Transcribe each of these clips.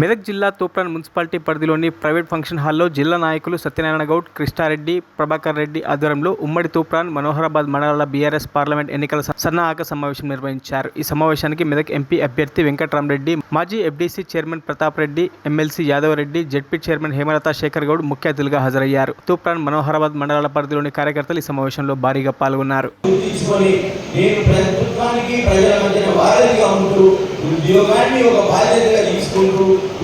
మెదక్ జిల్లా తూప్రాన్ మున్సిపాలిటీ పరిధిలోని private function హాల్లో జిల్లా నాయకులు సత్యనారాయణ గౌడ్ కృష్ణారెడ్డి ప్రభాకర్ రెడ్డి ఆధ్వర్యంలో ఉమ్మడి తూప్రాన్ మనోహరాబాద్ మండలాల బీఆర్ఎస్ పార్లమెంట్ ఎన్నికల సన్నాహక సమావేశం నిర్వహించారు. ఈ సమావేశానికి మెదక్ ఎంపీ అభ్యర్థి వెంకటరామరెడ్డి మాజీ FDC chairman Pratap Reddy MLC Yadav Reddy ZP chairman Hemalatha Shekhar Goud ముఖ్య అతిథులుగా హాజరయ్యారు. తూప్రాన్ మనోహరాబాద్ మండలాల పరిధిలోని కార్యకర్తలు ఈ సమావేశంలో భారీగా పాల్గొన్నారు. ఉద్యోగాన్ని ఒక బాధ్యతగా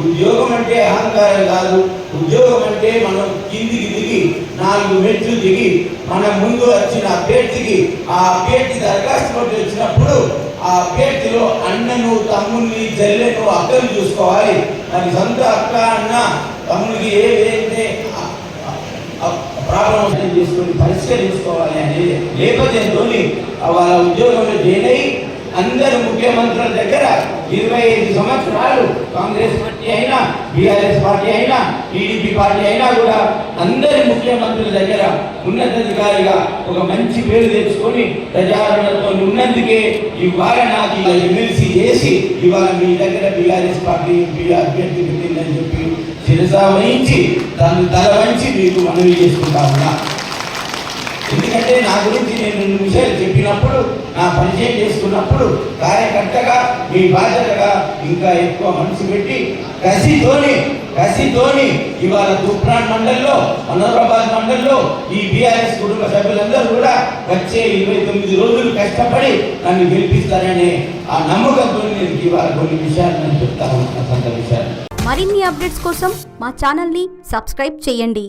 ఉద్యోగం అంటే అహంకారం కాదు. ఉద్యోగం అంటే మనం కిందికి దిగి నాలుగు మెట్లు దిగి మన ముందు వచ్చిన అభ్యర్థికి ఆ అభ్యర్థి దరఖాస్తు పట్టి వచ్చినప్పుడు ఆ అభ్యర్థిలో అన్నను తమ్ముల్ని చెల్లెను అక్కను చూసుకోవాలి. మరి సొంత అక్క అన్న తమ్ముడికి ఏదైతే ప్రాబ్లం చేసుకొని పరిష్కరించుకోవాలి అనేది నేపథ్యంతో వాళ్ళ ఉద్యోగంలో జాయిన్ అందరు ముఖ్యమంత్రుల దగ్గర ఇరవై ఐదు సంవత్సరాలు కాంగ్రెస్ పార్టీ అయినా బీఆర్ఎస్ పార్టీ అయినా టీడీపీ పార్టీ అయినా కూడా అందరి ముఖ్యమంత్రుల దగ్గర ఉన్నతాధికారిగా ఒక మంచి పేరు తెచ్చుకొని ప్రజారణతో ఉన్నందుకే ఇవాళ నాకు ఇలా ఎమ్మెల్సీ చేసి ఇవాళ మీ దగ్గర బీఆర్ఎస్ పార్టీ ఎంపీ అభ్యర్థి పెట్టిందని చెప్పి శిరస వహించి తను తల వంచి మీకు మనవి చేసుకుంటా ఉన్నా. ఎందుకంటే నా గురించి నేను రెండు విషయాలు చేసినప్పుడు నా పరిచయం చేసుకున్నప్పుడు కార్యకర్తగా మీ బాధ్యతగా ఇంకా ఎక్కువ మనసు పెట్టి కసితోని కసితోని ఇవాళ తూప్రాన్ మండల్లో మనోరాబాద్ మండల్లో ఈ బీఆర్ఎస్ కుటుంబ సభ్యులందరూ కూడా వచ్చే ఇరవై తొమ్మిది రోజులు కష్టపడి నన్ను గెలిపిస్తారనే ఆ నమ్మకంతో నేను ఇవాళ కొన్ని విషయాలు నేను చెప్తాను ఉన్నాను కొంత విషయాలు. మరిన్ని అప్డేట్స్ కోసం మా ఛానల్ని సబ్స్క్రైబ్ చేయండి.